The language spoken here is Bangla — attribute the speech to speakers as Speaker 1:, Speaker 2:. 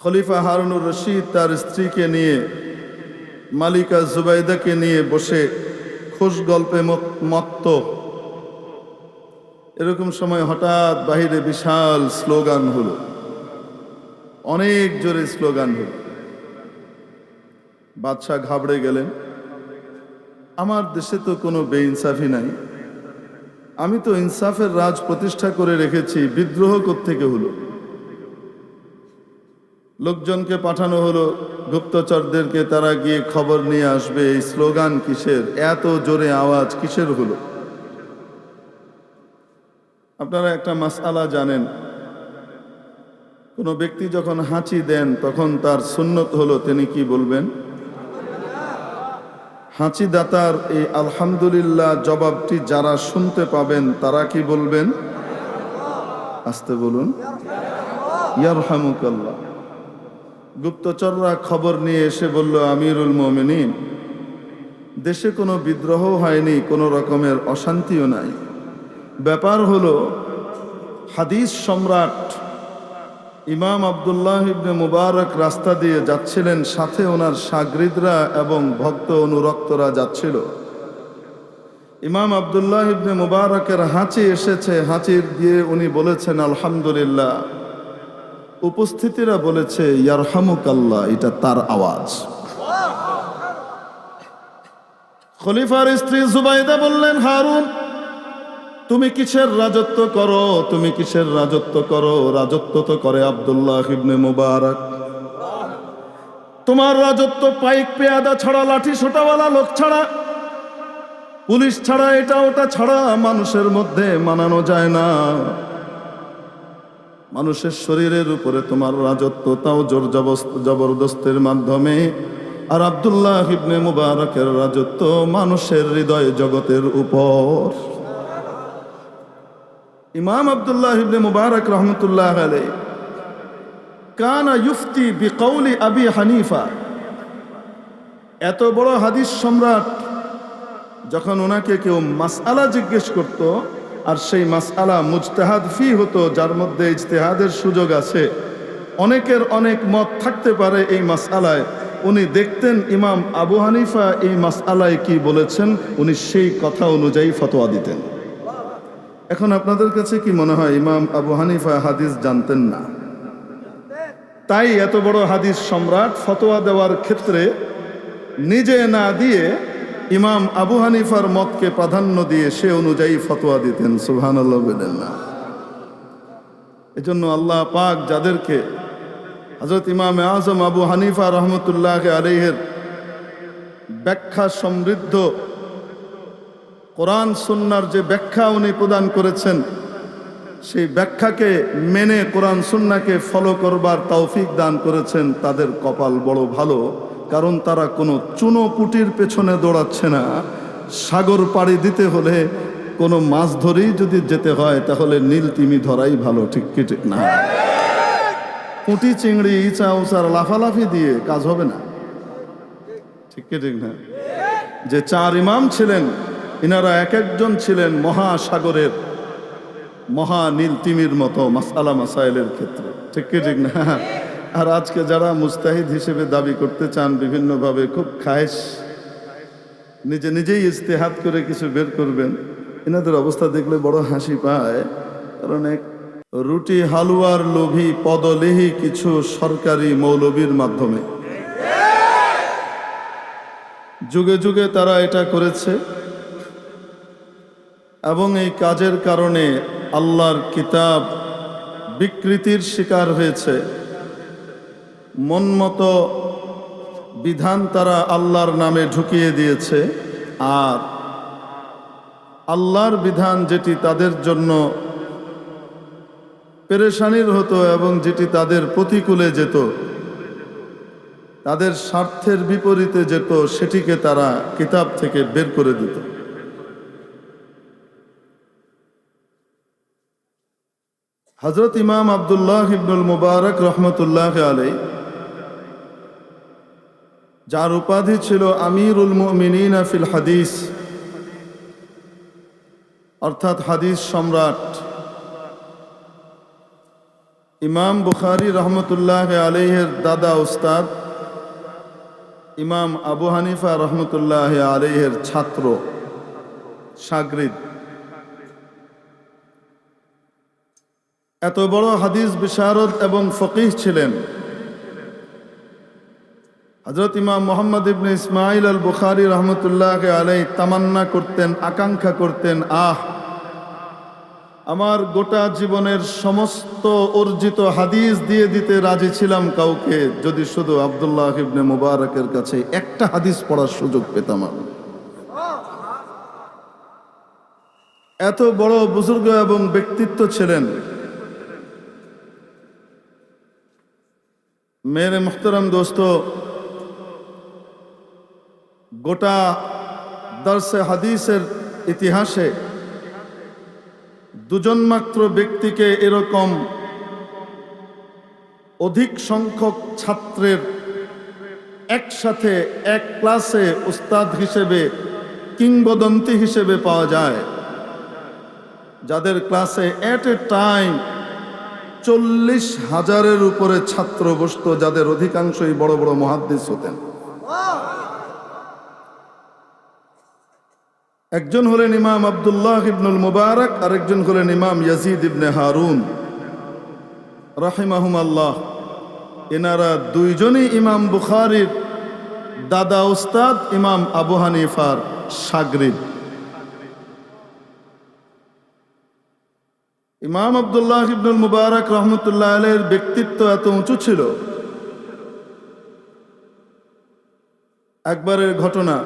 Speaker 1: খলিফা হারুনুর রশিদ তার স্ত্রীকে নিয়ে, মালিকা জুবাইদাকে নিয়ে বসে খুশ গল্পে মত- মত্ত। এরকম সময় হঠাৎ বাহিরে বিশাল স্লোগান হলো। অনেক জোরে স্লোগান হলো। বাদশাহ ঘাবড়ে গেলেন, আমার দেশে তো কোনো বেইনসাফি নাই। আমি তো ইনসাফের রাজ প্রতিষ্ঠা করে রেখেছি, বিদ্রোহ থেকে হলো? লোকজনকে পাঠানো হলো। গুপ্তচরদেরকে তারা গিয়ে খবর নিয়ে আসবে। এই স্লোগান কিসের? এত জোরে আওয়াজ কিসের হলো? আপনারা একটা মাসআলা জানেন। কোনো ব্যক্তি যখন হাঁচি দেন, তখন তার সুন্নত হলো, তিনি কি বলবেন? হাঁচি দাতার এই আলহামদুলিল্লাহ জবাবটি যারা শুনতে পাবেন, তারা কি বলবেন? আসতে বলুন। ইয়ারহামুকাল্লাহ। গুপ্তচররা খবর নিয়ে এসে বলল, আমিরুল মোমিনিন, দেশে কোনো বিদ্রোহ হয়নি, কোনো রকমের অশান্তিও নাই। ব্যাপার হলো, হাদিস সম্রাট ইমাম আবদুল্লাহ ইবনে মুবারক রাস্তা দিয়ে যাচ্ছিলেন, সাথে ওনার সাগরিদরা এবং ভক্ত অনুরক্তরা যাচ্ছিল। ইমাম আবদুল্লাহ ইবনে মুবারকের হাঁচি এসেছে হাঁচির দিয়ে উনি বলেছেন, আলহামদুলিল্লাহ। উপস্থিতিরা বলেছে ইয়ারহামুক আল্লাহ এটা তার আওয়াজ। খলিফার স্ত্রী জুবাইদা বললেন, হারুন, তুমি কিসের রাজত্ব করো? তুমি কিসের রাজত্ব করো? রাজত্ব তো করে আব্দুল্লাহ ইবনে মুবারক। তোমার রাজত্ব পাইক পেয়াদা ছাড়া, লাঠি সোটাওয়ালা লোক ছাড়া। পুলিশ ছাড়া এটা ওটা ছাড়া, মানুষের মধ্যে মানানো যায় না। মানুষের শরীরের উপরে তোমার রাজত্ব, তাও জোর জবরদস্তের মাধ্যমে। আর আব্দুল্লাহ ইবনে মুবারকের রাজত্ব মানুষের হৃদয় জগতের উপর। ইমাম আবদুল্লাহ ইবনে মুবারক রহমতুল্লাহ আলাই কানা ইউফতি বিকৌলি আবি হানিফা। এত বড় হাদিস সম্রাট, যখন ওনাকে কেউ মাসআলা জিজ্ঞেস করত আর সেই মাসআলা মুজতেহাদ ফি হতো, যার মধ্যে ইজতেহাদের সুযোগ আছে। অনেকের অনেক মত থাকতে পারে এই মাসআলায়। উনি দেখতেন ইমাম আবু হানিফা এই মাসআলায় কি বলেছেন, উনি সেই কথা অনুযায়ী ফতোয়া দিতেন। এখন আপনাদের কাছে কি মনে হয়, ইমাম আবু হানিফা হাদিস জানতেন না? তাই এত বড় হাদিস সম্রাট ফতোয়া দেওয়ার ক্ষেত্রে নিজে না দিয়ে ইমাম আবু হানিফার মতকে প্রাধান্য দিয়ে সে অনুযায়ী ফতোয়া দিতেন, সুবহানাল্লাহ বলেন না। এজন্য আল্লাহ পাক যাদেরকে হজরত ইমাম আজম আবু হানিফা রহমতুল্লাহ আলহের ব্যাখ্যা সমৃদ্ধ কোরআন সুন্নার যে ব্যাখ্যা উনি প্রদান করেছেন, সেই ব্যাখ্যাকে মেনে কোরআন সুন্নাকে ফলো করবার তৌফিক দান করেছেন। তাদের কপাল বড় ভালো। কারণ তারা কোনো চুনোপুটির পেছনে দৌড়াচ্ছে না। সাগর পাড়ি দিতে হলে কোনো মাছ ধরেই যদি যেতে হয়, তাহলে নীল তিমি ধরাই ভালো, ঠিক কি ঠিক না? পুঁটি চিংড়ি, ইচা উচার লাফালাফি দিয়ে কাজ হবে না। ঠিক কি ঠিক না? যে চার ইমাম ছিলেন, ইনারা এক একজন ছিলেন মহাসাগরের, মহা নীল তিমির মতো মাসালা মাসাইলের ক্ষেত্রে। ঠিক কি ঠিক না? আর আজকে যারা মুস্তাহিদ হিসেবে দাবি করতে চান বিভিন্নভাবে খুব খায়েশ, নিজে নিজেই ইস্তেহাত করে কিছু বের করবেন, এনাদের অবস্থা দেখলে বড় হাসি পায়। কারণ এক রুটি হালুয়ার লোভী পদলেহি কিছু সরকারি মৌলবীর মাধ্যমে। যুগে যুগে তারা এটা করেছে। এবং এই কাজের কারণে আল্লাহর কিতাব বিকৃতির শিকার হয়েছে। মনমতো বিধান তারা আল্লাহর নামে ঢুকিয়ে দিয়েছে। আর আল্লাহর বিধান যেটি তাদের জন্য পেরেশানির হতো এবং যেটি তাদের প্রতিকূলে যেত, তাদের স্বার্থের বিপরীতে যেত, সেটিকে তারা কিতাব থেকে বের করে দিত। হজরত ইমাম আবদুল্লাহ ইবনুল মুবারক রহমতুল্লাহ আলাই যার উপাধি ছিল আমিরুল মুমিনিন ফিল হাদিস। অর্থাৎ হাদিস সম্রাট। ইমাম বুখারি রহমতুল্লাহ আলহের দাদা উস্তাদ, ইমাম আবু হানিফা রহমতুল্লাহ আলহের ছাত্র, সাগরিদ। এত বড় হাদিস বিশারদ এবং ফকিহ ছিলেন। হজরত ইমাম মোহাম্মদ ইবনে ইসমাইল আল বুখারি রহমতুল্লাহ আলাই তামান্না করতেন, আকাঙ্ক্ষা করতেন, আহ! আমার গোটা জীবনের সমস্ত অর্জিত হাদিস দিয়ে দিতে রাজি ছিলাম কাউকে, যদি শুধু আবদুল্লাহ ইবনে মুবারকের কাছে একটা হাদিস পড়ার সুযোগ পেতাম আমি। এত বড় বুজুর্গ এবং ব্যক্তিত্ব ছিলেন। মেরে মুখতারাম দোস্ত গোটা দর্শে হাদিসের ইতিহাসে দুজন মাত্র ব্যক্তিকে এরকম অধিক সংখ্যক ছাত্রের একসাথে এক ক্লাসে উস্তাদ হিসেবে, কিংবদন্তি হিসেবে পাওয়া যায়। যাদের ক্লাসে অ্যাট এ টাইম চল্লিশ হাজারের উপরে ছাত্র বসত, যাদের অধিকাংশই বড় বড় মহাদ্দিস হতেন। একজন হলেন ইমাম আবদুল্লাহ ইবনুল মুবারক, আরেকজন হলেন ইমাম ইয়াজিদ ইবনে হারুন। রাহিমাহুম আল্লাহ এনারা দুইজনই ইমাম বুখারির দাদা উস্তাদ ইমাম আবু হানিফার সাগরিদ। ইমাম আবদুল্লাহ ইবনুল মুবারক রহমতুল্লাহ আলের ব্যক্তিত্ব এত উঁচু ছিল। একবারের ঘটনা